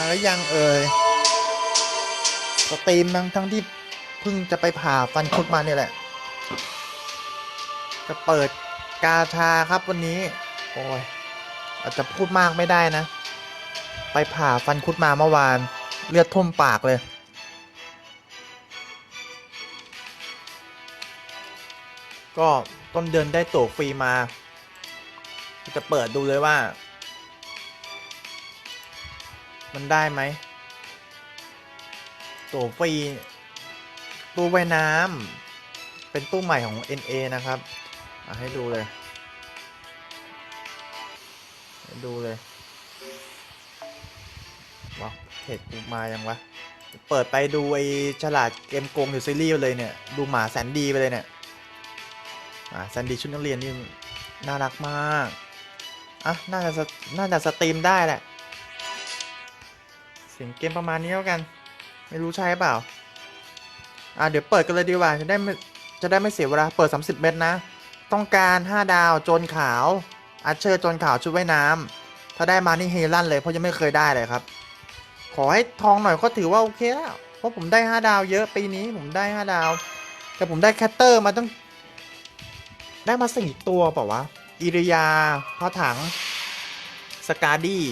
มาแล้วยังเอ่ยสตรีมทั้งทั้งที่เพิ่งจะไปผ่าฟันคุดมาเนี่ยแหละ จะเปิดกาชาครับวันนี้ โอ้ยอาจจะพูดมากไม่ได้นะ ไปผ่าฟันคุดมาเมื่อวาน เลือดท่วมปากเลย ก็ต้นเดือนได้ตั๋วฟรีมา จะเปิดดูเลยว่า มันได้ไหม ตัวฟรีตู้ว่ายน้ำเป็นตู้ใหม่ของ NA นะครับอะให้ดูเลย ให้ดูเลยว้าเพจกูมายังวะ เปิดไปดูไอฉลาดเกมโกงอยู่ซีรีส์เลยเนี่ย ดูหมาแสนดีไปเลยเนี่ยหมาแสนดีชุดนักเรียนนี่น่ารักมาก อะ น่าจะ น่าจะสตรีมได้แหละ สียงเกมประมาณนี้แล้วกัน ไม่รู้ใช่เปล่า อะเดี๋ยวเปิดกันเลยดีกว่าจะได้ไม่จะได้ไม่เสียเวลาเปิด 30 เม็ดนะ ต้องการ 5 ดาวโจนขาวอาเชอร์โจนขาวชุดว่ายน้ำถ้าได้มานี่เฮลั่นเลยเพราะยังไม่เคยได้เลยครับ ขอให้ทองหน่อยก็ถือว่าโอเคแล้วเพราะผมได้ 5 ดาวเยอะปีนี้ผมได้ 5 ดาว แต่ผมได้แคตเตอร์มาตั้งได้มาสี่ตัวเปล่าวะอิริยาพระถังสกาดี้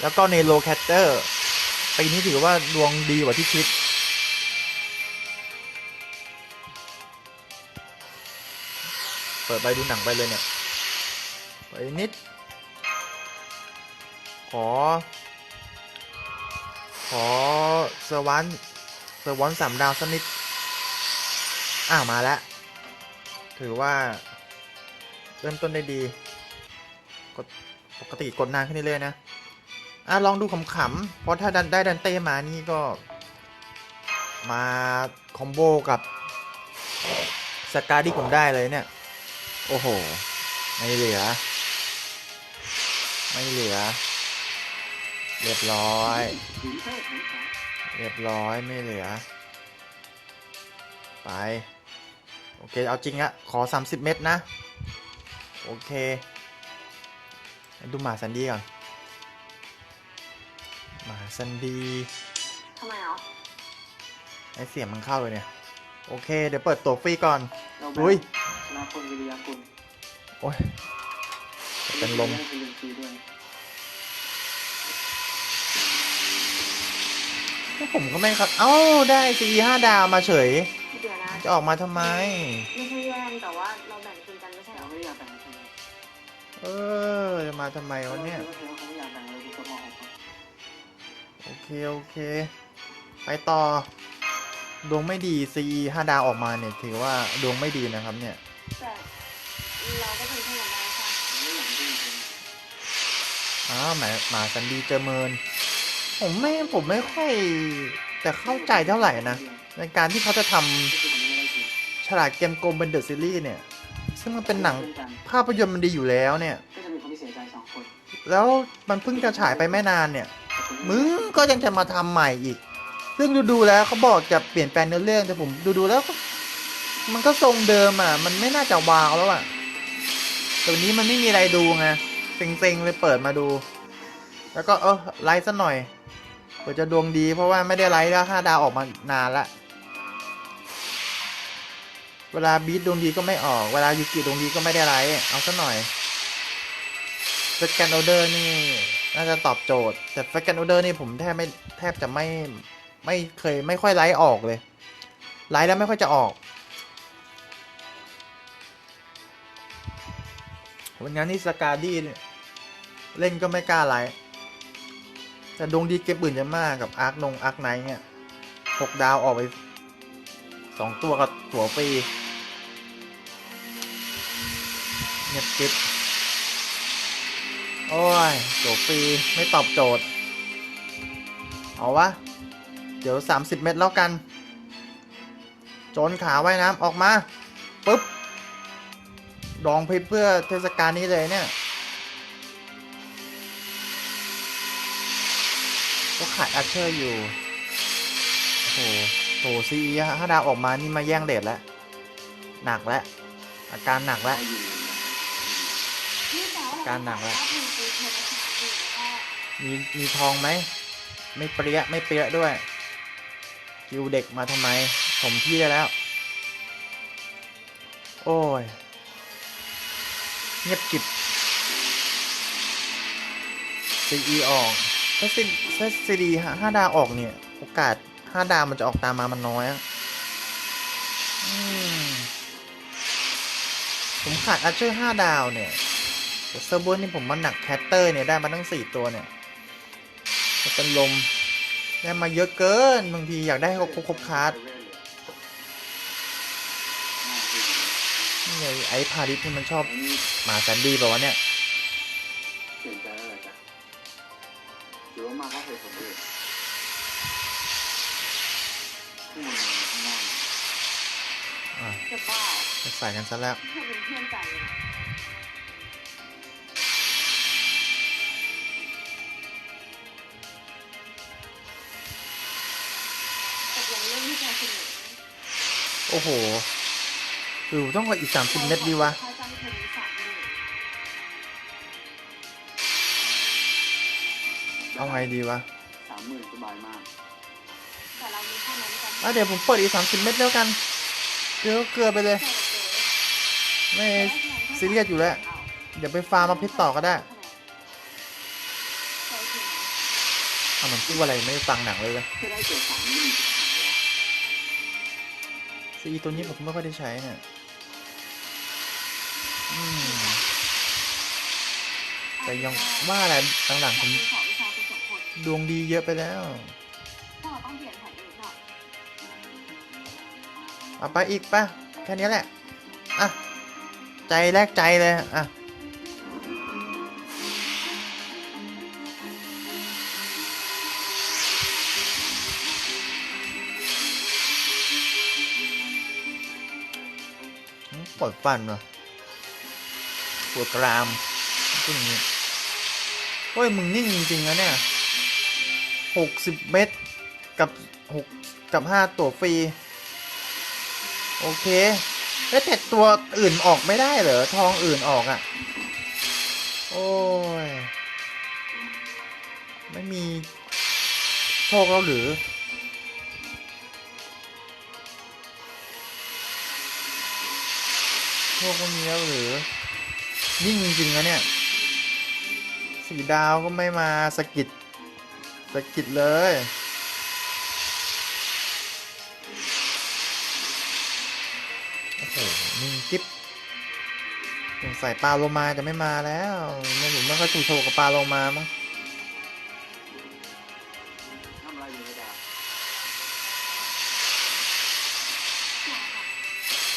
แล้วก็เนโรแคตเตอร์ ปีนี้ถือว่าดวงดีกว่าที่คิด เปิดไปดูหนังไปเลยเนี่ย ไปนิด ขอ ขอสวรรค์สวรรค์สามดาวสักนิด อ้าวมาแล้ว ถือว่าเริ่มต้นได้ดี กดปกติกดนานขึ้นเรื่อยๆนะ อะลองดูขำๆเพราะถ้าดันได้ดันเต้มานี่ก็ มาคอมโบกับสกาที่ผมได้เลยเนี่ย โอ้โห ไม่เหลือ ไม่เหลือ เรียบร้อย เรียบร้อยไม่เหลือ ไป โอเค เอาจริงอะขอ 30 เม็ดนะ โอเค ดูหมาซันดีก่อน มาซันดี้ทำไมอะไอเสียงมันเข้าเลยเนี่ย โอเค เดี๋ยวเปิดตัวฟรีก่อน เราอุ้ยชนะคนวิริยาคุณโอ้ยจะเป็นลมให้คุณลืมฟรีด้วยผมก็ไม่ครับ เอ้า ได้ซีห้าดาวมาเฉย เดี๋ยวนะ จะออกมาทำไม ไม่ใช่แย่งแต่ว่าเราแบ่งทุนกันไม่ใช่เหรเราอไม่ได้อยากแบ่งใช่ไหมเออ จะมาทำไมวะเนี่ยราคิดว่าเขา โอเคโอเค ไปต่อ ดวงไม่ดี CE 5ดาวออกมาเนี่ยถือว่าดวงไม่ดีนะครับเนี่ย แต่เราก็เป็นเพื่อนกันได้ค่ะไม่อยากดื้อเลยอ้าวหมาหมาซันดีเจอเมิน ผมไม่ผมไม่ค่อยจะเข้าใจเท่าไหร่นะ ในการที่เขาจะทำก็คือผมไม่ได้จริงฉลาดเกมโกงเป็นเดอะซีรีส์เนี่ย ซึ่งมันเป็นหนังช่กันภาพยนตร์มันดีอยู่แล้วเนี่ย ก็จะมีคนที่เสียใจสองคน แล้วมันเพิ่งจะฉายไปไม่นานเนี่ย มึงก็ยังจะมาทำใหม่อีก ซึ่งดูๆแล้วเขาบอกจะเปลี่ยนแปลงเนื้อเรื่องแต่ผมดูๆแล้ว มันก็ทรงเดิมอะ มันไม่น่าจะวาวแล้วอะแต่วันนี้มันไม่มีอะไรดูไงเซ็งๆเลยเปิดมาดู แล้วก็เออไลฟ์ซะหน่อยเผื่อจะดวงดีเพราะว่าไม่ได้ไลฟ์แล้วห้าดาวออกมานานละเวลาบีทดวงดีก็ไม่ออก เวลายูกิดวงดีก็ไม่ได้ไลฟ์เอาซะหน่อยเฟสกันออเดอร์นี่ น่าจะตอบโจทย์ แต่เฟกันออเดอร์นี่ผมแทบไม่แทบจะไม่ไม่เคยไม่ค่อยไลฟ์ออกเลย ไลฟ์แล้วไม่ค่อยจะออกวันงั้นนี่สกาดี้เนี่ยเล่นก็ไม่กล้าไลฟ์แต่ดวงดีเก็บอื่นจะมากกับอาร์คนงอาร์คไนท์เนี่ยหกดาวออกไปสองตัวกับตัวฟรีเงียบกริบ โอ้ยตัวฟรี ไม่ตอบโจทย์ เอาวะ เดี๋ยว 30 เม็ดแล้วกัน โจนขาไว้น้ำออกมา ปุ๊บ ดองเพชรเพื่อเทศกาลนี้เลยเนี่ย ก็ขายอัชเชอร์อยู่ โอ้โหโถซีห้าดาวออกมานี่มาแย่งเลทแล้ว หนักแล้ว อาการหนักแล้ว เอาอยู่ นี่แต่ว่า การหนักแล้วเราเป็นตีเทปภาษาอังกฤษแล้วก็มีมีทองไหม ไม่เปรี้ยไม่เปรี้ยด้วยคิวเด็กมาทำไม ผมที่ได้แล้ว โอ้ย เงียบกิบซีอีออกถ้าซีถ้าซีดีห้าดาวออกเนี่ย โอกาสห้าดาวมันจะออกตามมามันน้อยอะอืมผมขาดอาร์เชอร์ห้าดาวเนี่ยแต่ เซอร์เบอร์นี่ผมมันหนักแคตเตอร์เนี่ยได้มาตั้งสี่ตัวเนี่ยจะเป็นลมได้มาเยอะเกินบางทีอยากได้ให้ครบครบคาร์ดนี่ไงไอ้พาริสนี่มันชอบอันนี้หมาแซนดี้ป่าวะเนี่ยเปลี่ยนใจแล้วเหรอจ๊ะหรือว่ามาเพราะเหตุผลอื่นที่มันข้างล่างอะจะบ้าจะใส่กันซะแล้วเธอเป็นเพื่อนกันเลย โอ้โหหรือต้องไปอีก30เมตรดีวะค่าจ้างเทอมนี้สามหมื่นเอาไงดีวะสามหมื่นสบายมากแต่เรามีเท่านั้นกันอะเดี๋ยวผมเปิดอีก30เมตรแล้วกันเกลือก็เกลือไปเลย ไม่ซีเรียสอยู่แล้ว เดี๋ยวไปฟาร์มมาพิษต่อก็ได้เอามันพูดอะไรไม่ฟังหนังเลยเลย ซีตัวนี้ผมไม่ค่อยได้ใช้เนี่ยอืมแต่ยังว่าอะไรหลังๆผมขอวิชาคุณสองคนดวงดีเยอะไปแล้วถ้าเราต้องเปลี่ยนแผนอีกหน่อยเอาไปอีกป่ะแค่นี้แหละ อะ ใจแลกใจเลย อะ ปวดฟันว่ะปวดกรามพูดอย่างนี้เฮ้ยมึงนิ่งจริงๆนะเนี่ยหกสิบเมตรกับหกกับห้าตัวฟรี โอเคแล้วแต่ตัวอื่นออกไม่ได้เหรอ ทองอื่นออกอะ่ะ โอ้ย ไม่มีโชคแล้วหรือ โชคไม่มีแล้วหรือ ยิ่งจริงๆนะเนี่ย สีดาวก็ไม่มาสกิดสกิดเลย โอ้โหนิ่งกิ๊บสงสัยปลาโลมาจะไม่มาแล้ว ไม่รู้ไม่ค่อยถูกโชว์กับปลาโลมามั้ง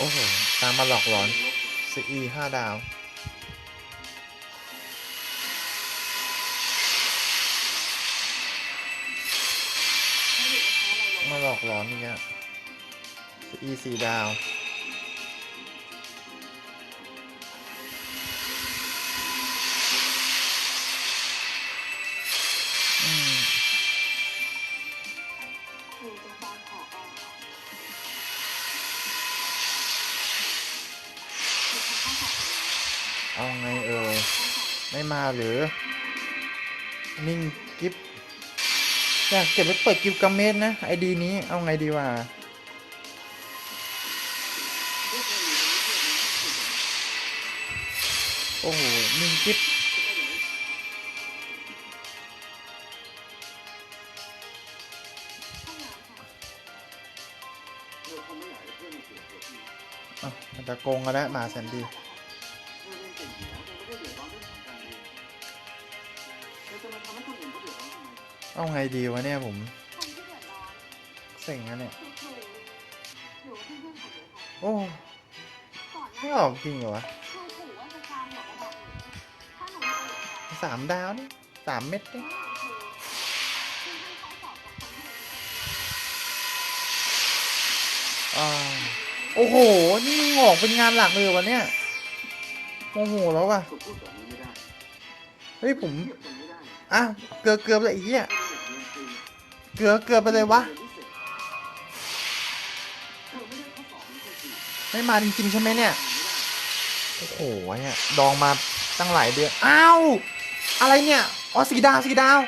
โอ้โห ตามมาหลอกหลอน ซีอีห้าดาว มาหลอกหลอนอีกอะซีอีสี่ดาว เอาไงเออไม่มาหรือ นิ่งกิฟอยากเก็บไว้เปิดกิฟกัมเมสนะไอดีนี้เอาไงดีวะโอ้โหนิ่งกิฟอะมันจะโกงกันแล้วมาแซนดี้ เอาไงดีวะเนี่ยผมคนที่เดือดร้อนเซ็งนะเนี่ย คือครูหรือว่าเพื่อนๆของหนูค่ะโอ้ก่อนหไม่น้าออกจริงเหรอวะครูขู่ว่าจะกลางหัวกระดาษหนูถ้าหนูไม่เรียนสามดาวนี่สามเม็ดนี่คือคือให้ข้อสอบกับคนที่หนูอ่าโอ้โห นี่มึงออกเป็นงานหลักเลยเหรอวะเนี่ยโมโหแล้วว่ะก็พูดแบบนี้ไม่ได้เฮ้ยผม เทียบกันไม่ได้ อะ เกลือเกลือไปเลยไอ้เหี้ย เรื่อเกลือเกลือไปเลยวะ ไม่มาจริงๆใช่ไหมเนี่ย โอ้โหเนี่ยดองมาตั้งหลายเดือน อ้าว อะไรเนี่ย อ๋อสีดาวสีดาว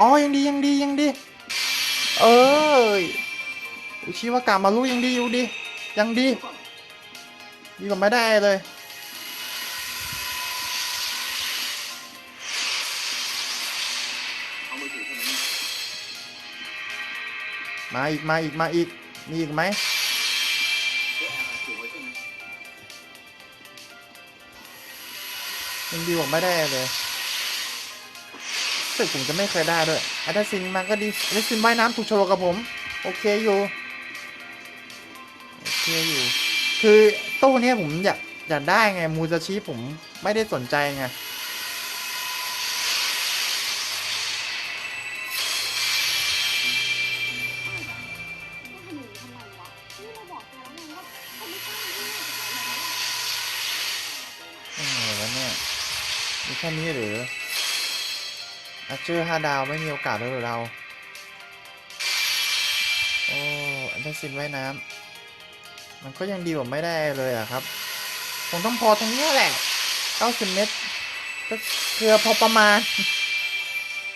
อ๋อ ยังดียังดียังดี เอ้ยอุชิวากามารุยังดีอยู่ดี ยังดี ดีกว่าไม่ได้เลย มาอีกมาอีกมาอีก มีอีกไหมยังดีกว่าไม่ได้เลยสึกผมจะไม่เคยได้ด้วยอัตซินมาก็ดีอัตซินว่ายน้ำถูกโชว์กับผม โอเคอยู่โอเคอยู่ คือตู้นี้ผมอยากอยากได้ไง มูซาชิผมไม่ได้สนใจไง แค่นี้หรืออาเจอร์ห้าดาวไม่มีโอกาสแล้วเหรอเรา โอ้อันเดอร์ซินว่ายน้ำมันก็ยังดีกว่าไม่ได้เลยอะครับผมต้องพอตรงนี้แหละ90เมตรก็เกลือพอประมาณ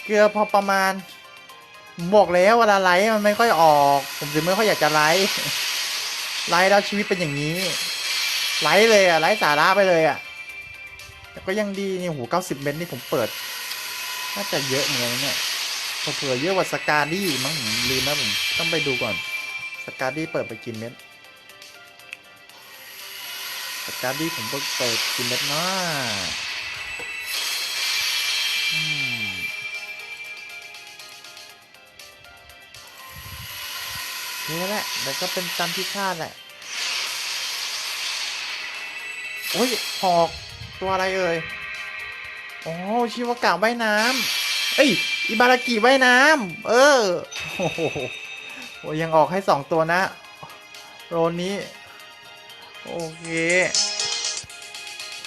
เกลือพอประมาณบอกแล้วเวลาไลฟ์มันไม่ค่อยออก ผมถึงไม่ค่อยอยากจะไลฟ์ไลฟ์แล้วชีวิตเป็นอย่างนี้ ไลฟ์เลยอะไลฟ์สาระไปเลยอะ แต่ก็ยังดีนี่โห90เมตรนี่ผมเปิด น่าจะเยอะเหมือนเนี่ยเผื่อเยอะกว่าสกาดี้มั้งผมลืมนะผมต้องไปดูก่อน สกาดี้เปิดไปกี่เม็ดสกาดี้ผมเปิดเปิดกี่เม็ดเนาะนี่แหละแต่ก็เป็นตามที่คาดแหละ โอ้ยหอก ตัวอะไรเอ่ยอ๋อ้ชิวากะว่ายน้ำเอ้ยอิบารากิว่ายน้ำเออโอ้โหยังออกให้สองตัวนะ โรนนี้ โอเค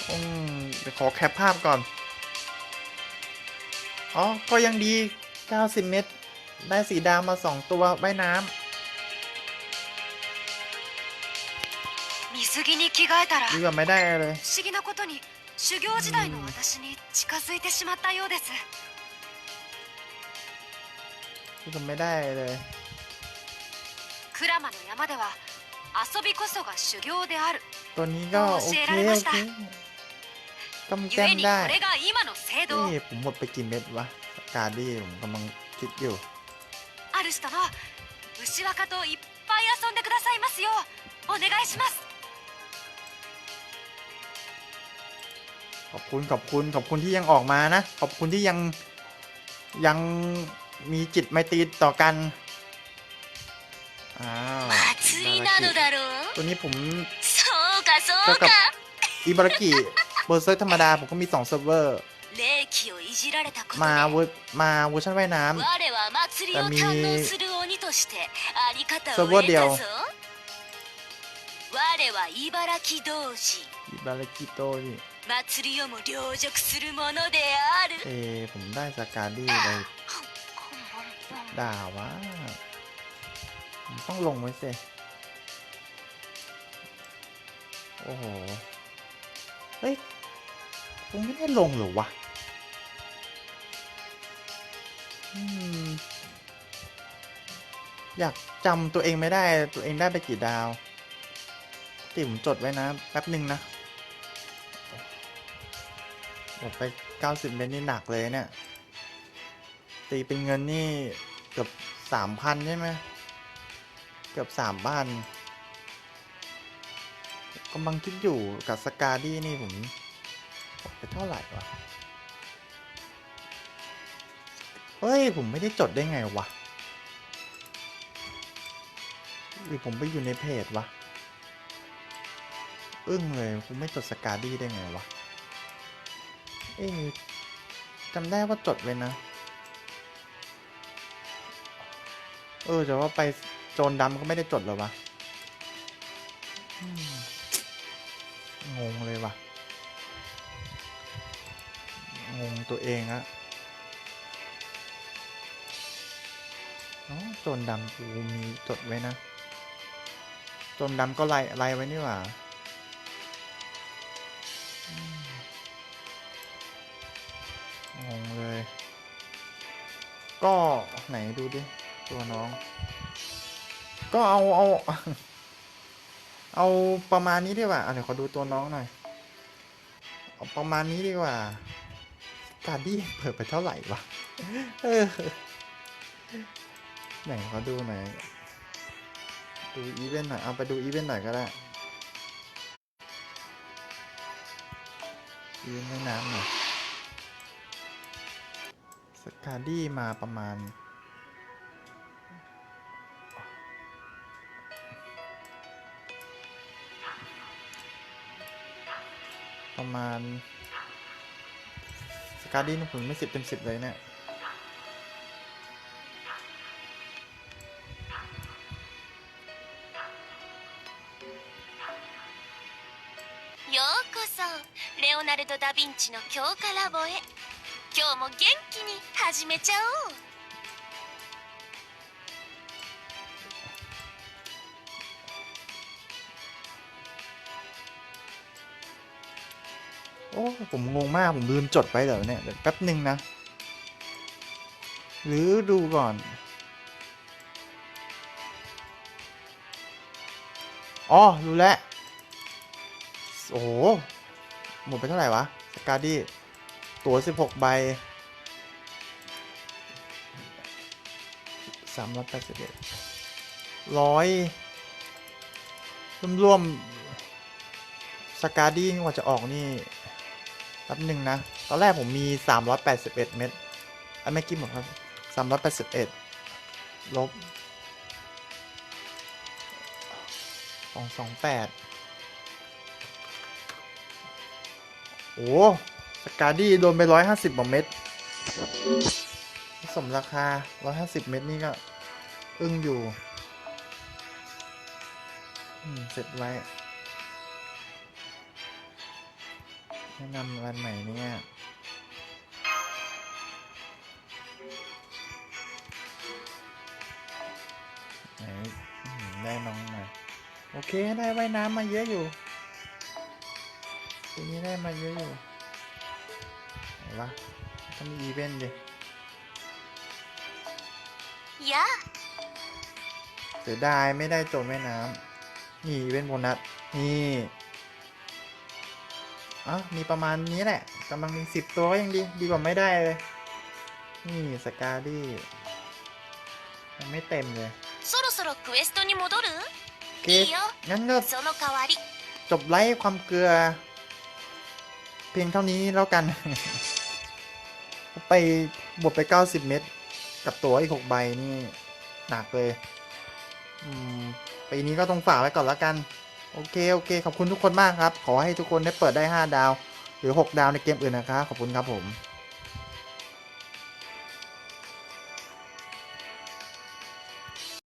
อืมขอแคปภาพก่อน อ๋อ ก็ยังดี 90 เมตร ได้สีดาวมา 2 ตัวว่ายน้ำดีกว่าไม่ได้เลย 修行時代の私に近づいてしまったようです ดีกว่าไม่ได้เลย 鞍馬の山では遊びこそが修行である ตัวนี้ก็โอเค โอเคก็มันแก้ม 故にこ ได้ れが今の聖堂 นี่ผมหมดไปกี่เม็ดวะสกาดี้ผมกำลังคิดอยู่ ある人の牛若といっぱい遊んでくださいますようお願いします ขอบคุณขอบคุณขอบคุณที่ยังออกมานะ ขอบคุณที่ยังยังมีจิตไม่ตรีต่อกันอ้าวตัวนี้ผมเท่ากับอิบารากิเบอร์เซอร์ธรรมดา ผมก็มี2เซิร์ฟเวอร์มาเวอร์มาเวอร์ชันว่ายน้ำแต่มีเซิร์ฟเวอร์เดียวอิบารากิโดจิ 祭りをも凌辱するものである เอผมได้สกาดี้ไปด่าว่าผมต้องลงไว้สิโอ้โห เฮ้ยผมไม่ได้ลงเหรอวะ อืม อยากจำตัวเองไม่ได้ ตัวเองได้ไปกี่ดาวติผมจดไว้นะ แป๊บหนึ่งนะห มดไป 90 เมตรนี่หนักเลยเนี่ย ตีเป็นเงินนี่เกือบสามพันใช่ไหมเกือบสามพันกำลังคิดอยู่กับสกาดี้นี่ผมไปเท่าไหร่วะ เฮ้ย ผมไม่ได้จดได้ไงวะ หรือผมไปอยู่ในเพจวะ อึ้งเลยผมไม่จดสกาดี้ได้ไงวะ เอ๊จำได้ว่าจดไว้นะ เออแต่ว่าไปโจรดำก็ไม่ได้จดหรอวะงงเลยวะงงตัวเองอะโจรดำกูมีจดไว้นะ โจรดำก็ไล่ไล่ไว้นี่หว่า งงเลย ก็ไหนดูดิ ตัวน้อง ก็เอาเอา เอาประมาณนี้ดีกว่าเดี๋ยวขอดูตัวน้องหน่อย เอาประมาณนี้ดีกว่า การดี้เปิดไปเท่าไหร่วะเออไหนขอดูหน่อย ดูอีเวนต์หน่อย เอาไปดูอีเวนต์หน่อยก็ได้อีเวนต์ในน้ำหน่อย สกาดี้มาประมาณ ประมาณสกาดี้นี่ผมไม่สิบเต็มสิบเลยเนี่ย ようこそレオナルド・ダ・ヴィンチの強化ラボへ 今日も元気に始めちゃおう โอ้ ผมงงมาก ผมลืมจดไปเหรอเนี่ย เดี๋ยวแป๊บหนึ่งนะ หรือดูก่อน อ๋อ รู้แล้ว โอ้โห หมดไปเท่าไหร่วะ สกาดี้ ตั๋ว16 ใบสามร้อยแปดสิบเอ็ดร้อยรวมๆสกาดี้กว่าจะออกนี่แป๊บหนึ่งนะ ตอนแรกผมมี 381 เม็ดอันไม่กี่หมดครับ 381 ลบ228โอ้ สกาดี้โดนไป150กว่าเม็ดสมราคา150เม็ดนี่ก็ อึ้งอยู่เสร็จไว้แนะนำร้านใหม่เนี่ยไหนอื้อหือได้น้องมา โอเคได้ว่ายน้ำมาเยอะอยู่ทีนี้ได้มาเยอะอยู่ วะต้องมีอีเวนต์ดิ やあ เสียดายไม่ได้โจมแม่น้ำนี่อีเวนต์โบนัส นี่อ่ะมีประมาณนี้แหละกำลังมีสิบตัวก็ยังดี ดีกว่าไม่ได้เลย นี่สกาดี้ยังไม่เต็มเลย そろそろクエストに戻る โอเค いいよ งั้นก็ その代わり จบไลฟ์ความเกลือ เพียงเท่านี้แล้วกัน ไปบทไป 90 เม็ดกับตัวอีก 6 ใบนี่หนักเลยอืมปีนี้ก็ต้องฝากไว้ก่อนแล้วกัน โอเค โอเค ขอบคุณทุกคนมากครับ ขอให้ทุกคนได้เปิดได้ 5 ดาว หรือ 6 ดาวในเกมอื่นนะครับขอบคุณครับผม